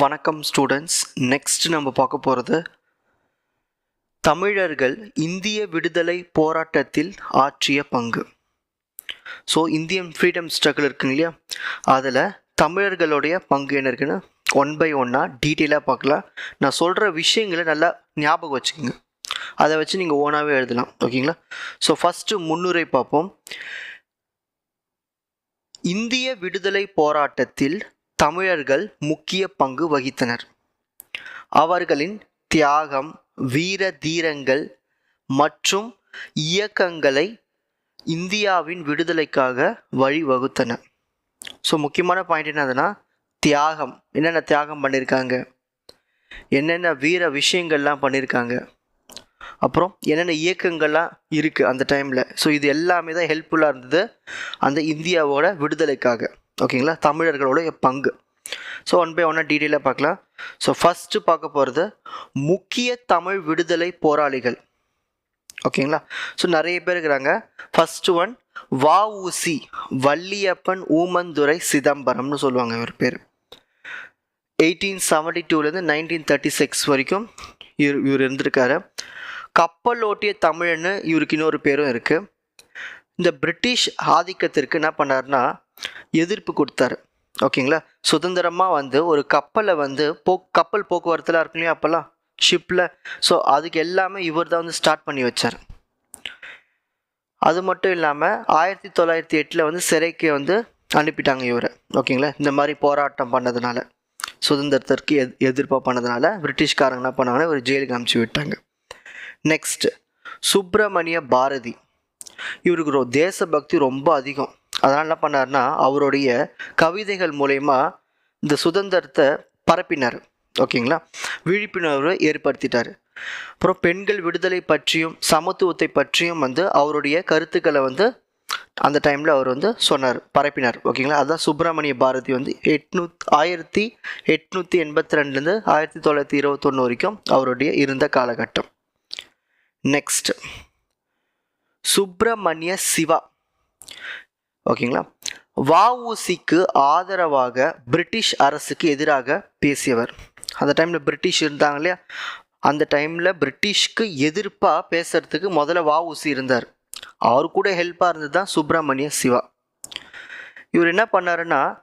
வணக்கம் students next நம்ம பார்க்க போகிறது தமிழர்கள் இந்திய விடுதலை போராட்டத்தில் ஆற்றிய பங்கு. ஸோ இந்தியன் ஃப்ரீடம் ஸ்ட்ரகிள் இருக்குங்க இல்லையா? அதில் தமிழர்களுடைய பங்கு என்ன இருக்குன்னு ஒன் பை ஒன்னாக டீட்டெயிலாக பார்க்கலாம். நான் சொல்கிற விஷயங்களை நல்லா ஞாபகம் வச்சுக்கோங்க. அதை வச்சு நீங்கள் ஓனாகவே எழுதலாம். ஓகேங்களா ஸோ ஃபஸ்ட்டு முன்னுரை பார்ப்போம். இந்திய விடுதலை போராட்டத்தில் தமிழர்கள் முக்கிய பங்கு வகித்தனர். அவர்களின் தியாகம் வீர தீரங்கள் மற்றும் இயக்கங்களை இந்தியாவின் விடுதலைக்காக வழிவகுத்தன. ஸோ முக்கியமான பாயிண்ட் என்னதுன்னா தியாகம். என்னென்ன தியாகம் பண்ணியிருக்காங்க என்னென்ன வீர விஷயங்கள்லாம் பண்ணியிருக்காங்க அப்புறம் என்னென்ன இயக்கங்கள்லாம் இருக்குது அந்த டைமில் ஸோ இது எல்லாமே தான் ஹெல்ப்ஃபுல்லாக இருந்தது அந்த இந்தியாவோட விடுதலைக்காக. ஓகேங்களா? தமிழர்களோட பங்கு. ஸோ ஒன் பை ஒன்னாக டீட்டெயிலாக பார்க்கலாம். ஸோ ஃபஸ்ட்டு பார்க்க போகிறது முக்கிய தமிழ் விடுதலை போராளிகள். ஓகேங்களா? ஸோ நிறைய பேர் இருக்கிறாங்க. ஃபஸ்ட்டு ஒன் வஉசி வள்ளியப்பன் ஊமந்துரை சிதம்பரம்னு சொல்லுவாங்க இவர் பேர். எயிட்டீன் செவன்டி டூலேருந்து நைன்டீன் தேர்ட்டி சிக்ஸ் வரைக்கும் இவர் இவர் இருந்திருக்காரு. கப்பலோட்டிய தமிழன்னு இவருக்கு இன்னொரு பேரும் இருக்குது இந்த பிரிட்டிஷ் ஆதிக்கத்திற்கு என்ன பண்ணாருன்னா எதிர்ப்பு கொடுத்தாரு. ஓகேங்களா? சுதந்திரமாக வந்து ஒரு கப்பலை வந்து போ கப்பல் போக்குவரத்தில் இருக்கு இல்லையா அப்போல்லாம்? ஷிப்பில் ஸோ அதுக்கு எல்லாமே இவர் தான் வந்து ஸ்டார்ட் பண்ணி வச்சார். அது மட்டும் இல்லாமல் ஆயிரத்தி தொள்ளாயிரத்தி எட்டில் வந்து சிறைக்கு வந்து அனுப்பிட்டாங்க இவரை. ஓகேங்களா? இந்த மாதிரி போராட்டம் பண்ணதுனால சுதந்திரத்திற்கு எத் எதிர்ப்பாக பண்ணதுனால பிரிட்டிஷ்காரங்க என்ன பண்ணாங்கன்னா இவர் ஜெயிலுக்கு அனுப்பிச்சி விட்டாங்க. நெக்ஸ்ட் சுப்பிரமணிய பாரதி. இவருக்கு ரொ- தேசபக்தி ரொம்ப அதிகம். அதனால் என்ன பண்ணாருன்னா அவருடைய கவிதைகள் மூலயமா இந்த சுதந்திரத்தை பரப்பினார். ஓகேங்களா? விழிப்புணர்வை ஏற்படுத்திட்டார். அப்புறம் பெண்கள் விடுதலை பற்றியும் சமத்துவத்தை பற்றியும் வந்து அவருடைய கருத்துக்களை வந்து அந்த டைமில் அவர் வந்து சொன்னார் பரப்பினார். ஓகேங்களா? அதுதான் சுப்பிரமணிய பாரதி வந்து எட்நூத் ஆயிரத்தி எட்நூற்றி எண்பத்தி ரெண்டுலேருந்து ஆயிரத்தி தொள்ளாயிரத்தி இருபத்தொன்று வரைக்கும் அவருடைய இருந்த காலகட்டம். நெக்ஸ்ட் சுப்பிரமணிய சிவா. ஓகேங்களா? வஉசிக்கு ஆதரவாக பிரிட்டிஷ் அரசுக்கு எதிராக பேசியவர். அந்த டைமில் பிரிட்டிஷ் இருந்தாங்க இல்லையா? அந்த டைமில் பிரிட்டிஷ்க்கு எதிர்ப்பாக பேசுகிறதுக்கு முதல்ல வஉசி இருந்தார். அவர் கூட ஹெல்ப்பாக இருந்தது தான் சுப்பிரமணிய சிவா. இவர் என்ன பண்ணாருன்னா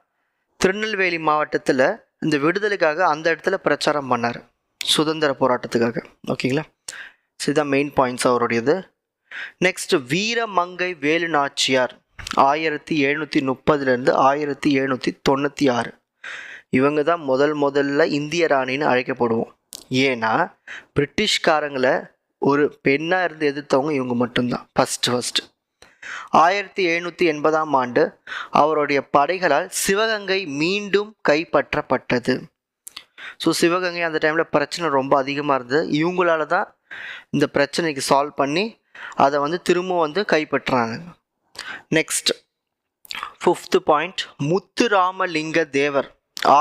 திருநெல்வேலி மாவட்டத்தில் இந்த விடுதலைக்காக அந்த இடத்துல பிரச்சாரம் பண்ணார். சுதந்திர போராட்டத்துக்காக. ஓகேங்களா? ஸோ இதுதான் மெயின் பாயிண்ட்ஸ் அவருடையது. நெக்ஸ்ட் வீரமங்கை வேலு நாச்சியார் ஆயிரத்தி எழுநூற்றி முப்பதுலேருந்து ஆயிரத்தி எழுநூற்றி தொண்ணூற்றி ஆறு. இவங்க தான் முதல் முதல்ல இந்திய ராணின்னு அழைக்கப்படுவோம். ஏன்னா பிரிட்டிஷ்காரங்களை ஒரு பெண்ணாக இருந்து எதிர்த்தவங்க இவங்க மட்டும்தான். ஃபஸ்ட்டு ஃபஸ்ட்டு ஆயிரத்தி எழுநூற்றி எண்பதாம் ஆண்டு அவருடைய படைகளால் சிவகங்கை மீண்டும் கைப்பற்றப்பட்டது. ஸோ சிவகங்கை அந்த டைமில் பிரச்சனை ரொம்ப அதிகமாக இருந்தது. இவங்களால தான் இந்த பிரச்சனைக்கு சால்வ் பண்ணி அதை வந்து திரும்ப வந்து கைப்பற்றுறாங்க next fifth point Muthuramalinga Thevar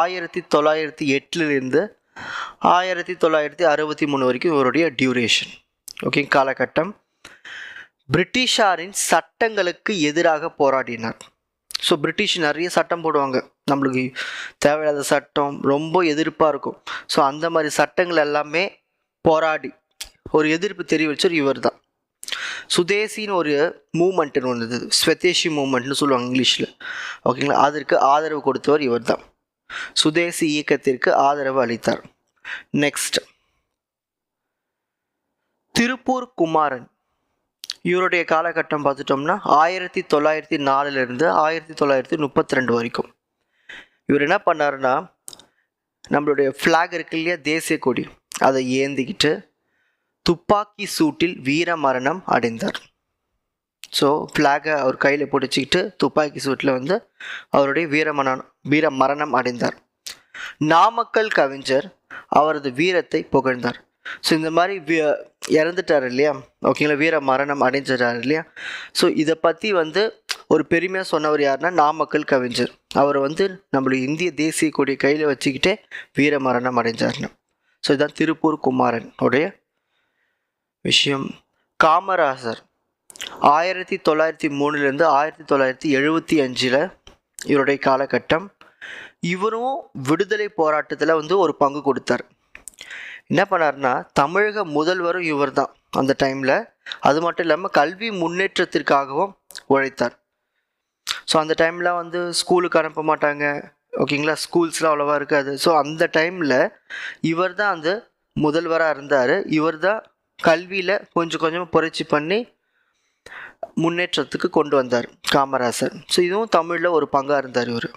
ஆயிரத்தி தொள்ளாயிரத்தி எட்டுலேருந்து ஆயிரத்தி தொள்ளாயிரத்தி அறுபத்தி மூணு வரைக்கும் இவருடைய டியூரேஷன் ஓகே காலகட்டம். பிரிட்டிஷாரின் சட்டங்களுக்கு எதிராக போராடினார். ஸோ பிரிட்டிஷ் நிறைய சட்டம் போடுவாங்க. நம்மளுக்கு தேவையில்லாத சட்டம் ரொம்ப எதிர்ப்பாக இருக்கும். ஸோ அந்த மாதிரி சட்டங்கள் எல்லாமே போராடி ஒரு எதிர்ப்பு தெரிவிச்சவர் இவர் தான் சுதேசின்னு ஒரு மூமெண்ட்னு ஒன்று இருந்தது. ஸ்வதேசி மூமெண்ட்னு சொல்லுவாங்க இங்கிலீஷில். ஓகேங்களா அதற்கு ஆதரவு கொடுத்தவர் இவர் தான் சுதேசி இயக்கத்திற்கு ஆதரவு அளித்தார். நெக்ஸ்ட் திருப்பூர் குமாரன். இவருடைய காலகட்டம் பார்த்துட்டோம்னா ஆயிரத்தி தொள்ளாயிரத்தி நாலுலேருந்து ஆயிரத்தி தொள்ளாயிரத்தி முப்பத்தி ரெண்டு வரைக்கும். இவர் என்ன பண்ணாருன்னா நம்மளுடைய ஃப்ளாக் இருக்கு இல்லையா? தேசிய கொடி. அதை ஏந்திக்கிட்டு துப்பாக்கி சூட்டில் வீர மரணம் அடைந்தார். ஸோ ஃப்ளாகை அவர் கையில் பிடிச்சிக்கிட்டு துப்பாக்கி சூட்டில் வந்து அவருடைய வீர மரணம் வீர மரணம் அடைந்தார். நாமக்கல் கவிஞர் அவரது வீரத்தை புகழ்ந்தார். ஸோ இந்த மாதிரி இறந்துட்டார் இல்லையா? ஓகேங்களா வீர மரணம் அடைஞ்சிட்டார் இல்லையா? ஸோ இதை பற்றி வந்து ஒரு பெருமையாக சொன்னவர் யாருன்னா நாமக்கல் கவிஞர். அவர் வந்து நம்மளுடைய இந்திய தேசிய கொடியை கையில் வச்சுக்கிட்டே வீர மரணம் அடைஞ்சார்னு. ஸோ இதுதான் திருப்பூர் குமாரன் உடைய விஷயம். காமராசர் ஆயிரத்தி தொள்ளாயிரத்தி மூணுலேருந்து ஆயிரத்தி தொள்ளாயிரத்தி எழுபத்தி அஞ்சில் இவருடைய காலகட்டம். இவரும் விடுதலை போராட்டத்தில் வந்து ஒரு பங்கு கொடுத்தார். என்ன பண்ணாருன்னா தமிழக முதல்வரும் இவர் தான் அந்த டைமில். அது மட்டும் இல்லாமல் கல்வி முன்னேற்றத்திற்காகவும் உழைத்தார். ஸோ அந்த டைமில் வந்து ஸ்கூலுக்கு அனுப்ப மாட்டாங்க. ஓகேங்களா ஸ்கூல்ஸ்லாம் அவ்வளோவா இருக்காது. ஸோ அந்த டைமில் இவர் தான் அந்த முதல்வராக இருந்தார். இவர் தான் கல்வியில் கொஞ்சம் கொஞ்சமாக புரட்சி பண்ணி முன்னேற்றத்துக்கு கொண்டு வந்தார் காமராசர். ஸோ இதுவும் தமிழில் ஒரு பங்காக இருந்தார் இவர்.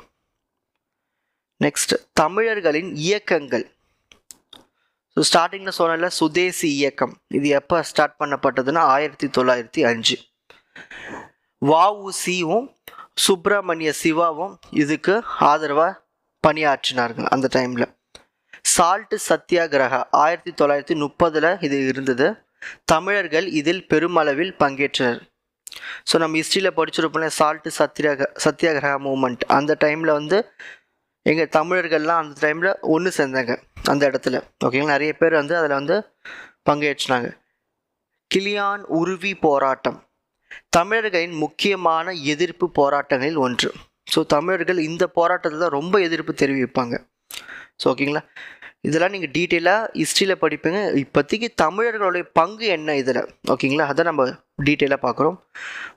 நெக்ஸ்ட் தமிழர்களின் இயக்கங்கள். ஸோ ஸ்டார்டிங்கில் சொன்னல சுதேசி இயக்கம். இது எப்போ ஸ்டார்ட் பண்ணப்பட்டதுன்னா ஆயிரத்தி தொள்ளாயிரத்தி அஞ்சு. வஉசியும் சுப்பிரமணிய சிவாவும் இதுக்கு ஆதரவாக பணியாற்றினார்கள் அந்த டைமில் சால்ட் சத்தியாகிரகா ஆயிரத்தி தொள்ளாயிரத்தி முப்பதில் இது இருந்தது. தமிழர்கள் இதில் பெருமளவில் பங்கேற்றனர். ஸோ நம்ம ஹிஸ்ட்ரியில் படிச்சிருப்போம்ல சால்ட்டு சத்தியாக சத்தியாகிரக மூமெண்ட் அந்த டைமில் வந்து எங்கள் தமிழர்கள்லாம் அந்த டைமில் ஒன்று சேர்ந்தாங்க அந்த இடத்துல. ஓகேங்களா நிறைய பேர் வந்து அதில் வந்து பங்கேற்றினாங்க. கிளியான் உருவி போராட்டம். தமிழர்களின் முக்கியமான எதிர்ப்பு போராட்டங்களில் ஒன்று. ஸோ தமிழர்கள் இந்த போராட்டத்தில் தான் ரொம்ப எதிர்ப்பு தெரிவிப்பாங்க. ஸோ ஓகேங்களா இதெல்லாம் நீங்கள் டீட்டெயிலாக ஹிஸ்ட்ரியில் படிப்பீங்க. இப்போதைக்கு தமிழர்களுடைய பங்கு என்ன இதில்? ஓகேங்களா அதை நம்ம டீட்டெயிலாக பார்க்குறோம்.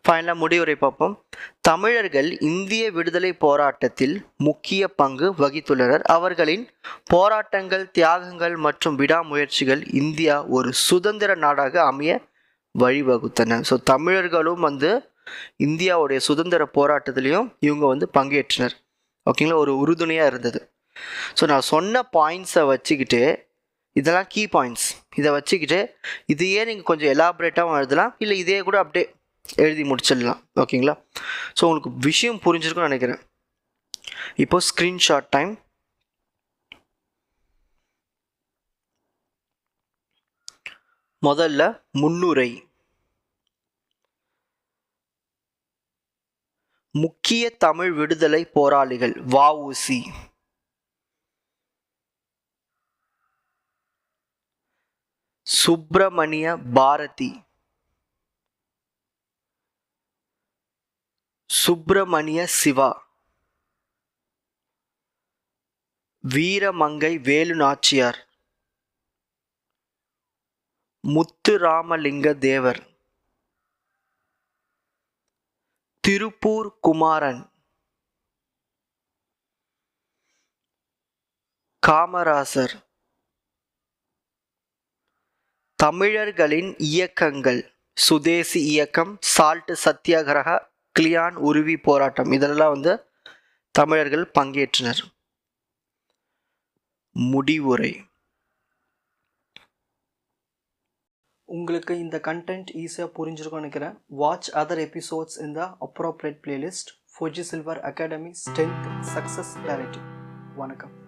ஃபைனலாக முடிவுரை பார்ப்போம். தமிழர்கள் இந்திய விடுதலை போராட்டத்தில் முக்கிய பங்கு வகித்துள்ளனர். அவர்களின் போராட்டங்கள் தியாகங்கள் மற்றும் விடாமுயற்சிகள் இந்தியா ஒரு சுதந்திர நாடாக அமைய வழிவகுத்தன. ஸோ தமிழர்களும் வந்து இந்தியாவுடைய சுதந்திர போராட்டத்திலையும் இவங்க வந்து பங்கேற்றனர். ஓகேங்களா ஒரு உறுதுணையாக இருந்தது. ஸோ நான் சொன்ன பாயிண்ட்ஸை வச்சுக்கிட்டு இதெல்லாம் கீ பாயிண்ட்ஸ் இதை வச்சுக்கிட்டு இதையே நீங்கள் கொஞ்சம் எலாபரேட்டாகவும் எழுதலாம். இல்லை இதே கூட அப்படியே எழுதி முடிச்சிடலாம். ஓகேங்களா? ஸோ உங்களுக்கு விஷயம் புரிஞ்சிருக்கும்னு நினைக்கிறேன். இப்போ ஸ்க்ரீன்ஷாட் டைம் முதல்ல முன்னுரை. முக்கிய தமிழ் விடுதலை போராளிகள் வஉசி சுப்பிரமணிய பாரதி. சுப்பிரமணிய சிவா. வீரமங்கை வேலு நாச்சியார் முத்துராமலிங்க தேவர். திருப்பூர் குமாரன். காமராசர். தமிழர்களின் இயக்கங்கள். சுதேசி இயக்கம் சால்ட் சத்தியாகிரக கிளியான் உருவி போராட்டம். இதெல்லாம் வந்து தமிழர்கள் பங்கேற்றனர். முடிவுரை. உங்களுக்கு இந்த கண்டென்ட் ஈஸியாக புரிஞ்சிருக்கும்னு நினைக்கிறேன். Watch other episodes in the appropriate playlist Fauji silver academy strength success clarity வணக்கம்.